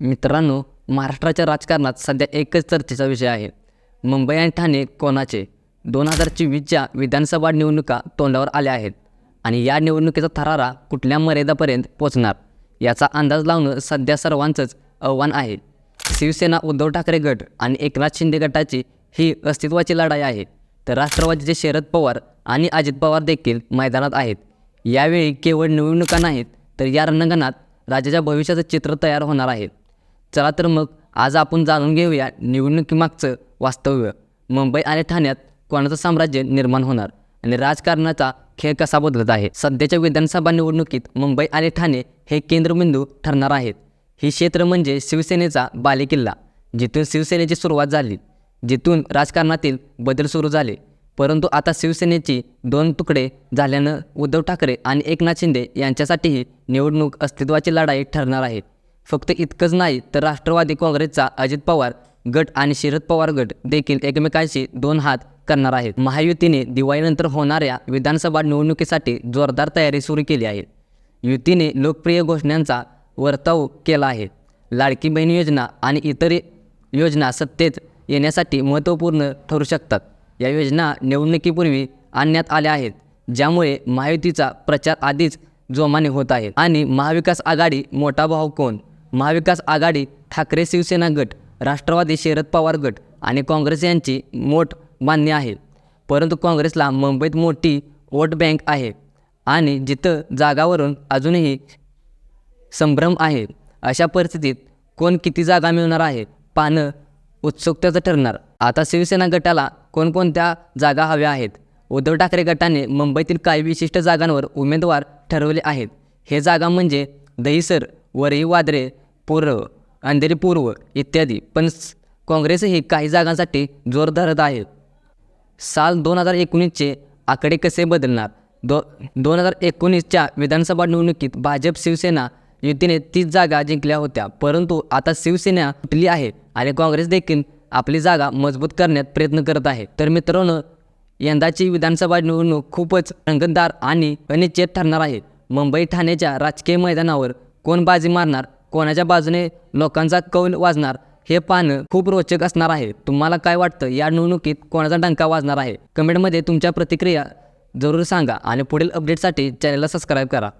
मित्रांनो महाराष्ट्राच्या राजकारणात सध्या एकच चर्चेचा विषय आहे. मुंबई आणि ठाणे कोणाचे? दोन हजार चोवीसच्या विधानसभा निवडणुका तोंडावर आल्या आहेत आणि या निवडणुकीचा थरारा कुठल्या मर्यादापर्यंत पोचणार याचा अंदाज लावणं सध्या सर्वांचंच आव्हान आहे. शिवसेना उद्धव ठाकरे गट आणि एकनाथ शिंदे गटाची ही अस्तित्वाची लढाई आहे. तर राष्ट्रवादीचे शरद पवार आणि अजित पवार देखील मैदानात आहेत. यावेळी केवळ निवडणुका नाहीत तर या रणांगणात राज्याच्या भविष्याचं चित्र तयार होणार आहे. चला तर मग आज आपण जाणून घेऊया निवडणुकीमागचं वास्तव्य. मुंबई आणि ठाण्यात कोणाचं साम्राज्य निर्माण होणार आणि राजकारणाचा खेळ कसा बदलत आहे? सध्याच्या विधानसभा निवडणुकीत मुंबई आणि ठाणे हे केंद्रबिंदू ठरणार आहेत. ही क्षेत्र म्हणजे शिवसेनेचा बालेकिल्ला जिथून शिवसेनेची सुरुवात झाली जिथून राजकारणातील बदल सुरू झाले. परंतु आता शिवसेनेची दोन तुकडे झाल्यानं उद्धव ठाकरे आणि एकनाथ शिंदे यांच्यासाठीही निवडणूक अस्तित्वाची लढाई ठरणार आहे. फक्त इतकंच नाही तर राष्ट्रवादी काँग्रेसचा अजित पवार गट आणि शरद पवार गट देखील एकमेकांशी दोन हात करणार आहेत. महायुतीने दिवाळीनंतर होणाऱ्या विधानसभा निवडणुकीसाठी जोरदार तयारी सुरू केली आहे. युतीने लोकप्रिय घोषणांचा वर्ताव केला आहे. लाडकी बहीण योजना आणि इतर योजना सत्तेत येण्यासाठी महत्त्वपूर्ण ठरू शकतात. या योजना निवडणुकीपूर्वी आणण्यात आल्या आहेत ज्यामुळे महायुतीचा प्रचार आधीच जोमाने होत आहे. आणि महाविकास आघाडी मोठा भाऊ कोण? महाविकास आघाडी ठाकरे शिवसेना गट राष्ट्रवादी शरद पवार गट आणि काँग्रेस यांची मोठ मान्य आहे. परंतु काँग्रेसला मुंबईत मोठी वोट बँक आहे आणि जिथं जागावरून अजूनही संभ्रम आहे अशा परिस्थितीत कोण किती जागा मिळणार आहे पाहणं उत्सुकतेचं ठरणार. आता शिवसेना गटाला कोणकोणत्या जागा हव्या आहेत? उद्धव ठाकरे गटाने मुंबईतील काही विशिष्ट जागांवर उमेदवार ठरवले आहेत. हे जागा म्हणजे दहिसर वरई वादरे पूर्व अंधेरी पूर्व इत्यादी. पण काँग्रेसही काही जागांसाठी जोर धरत आहे. साल दोन हजार एकोणीसचे आकडे कसे बदलणार? दो दोन हजार एकोणीसच्या विधानसभा निवडणुकीत भाजप शिवसेना युतीने तीस जागा जिंकल्या होत्या. परंतु आता शिवसेना फुटली आहे आणि काँग्रेस देखील आपली जागा मजबूत करण्यात प्रयत्न करत आहे. तर मित्रांनो यंदाची विधानसभा निवडणूक खूपच रंगतदार आणि अनिश्चित ठरणार आहे. मुंबई ठाण्याच्या राजकीय मैदानावर कोण बाजी मारणार कोणाच्या बाजूने लोकांचा कौल वाजणार हे पाहणं खूप रोचक असणार आहे. तुम्हाला काय वाटतं? या निवडणुकीत कोणाचा डंका वाजणार आहे? कमेंटमध्ये तुमच्या प्रतिक्रिया जरूर सांगा आणि पुढील अपडेटसाठी चॅनलला सबस्क्राईब करा.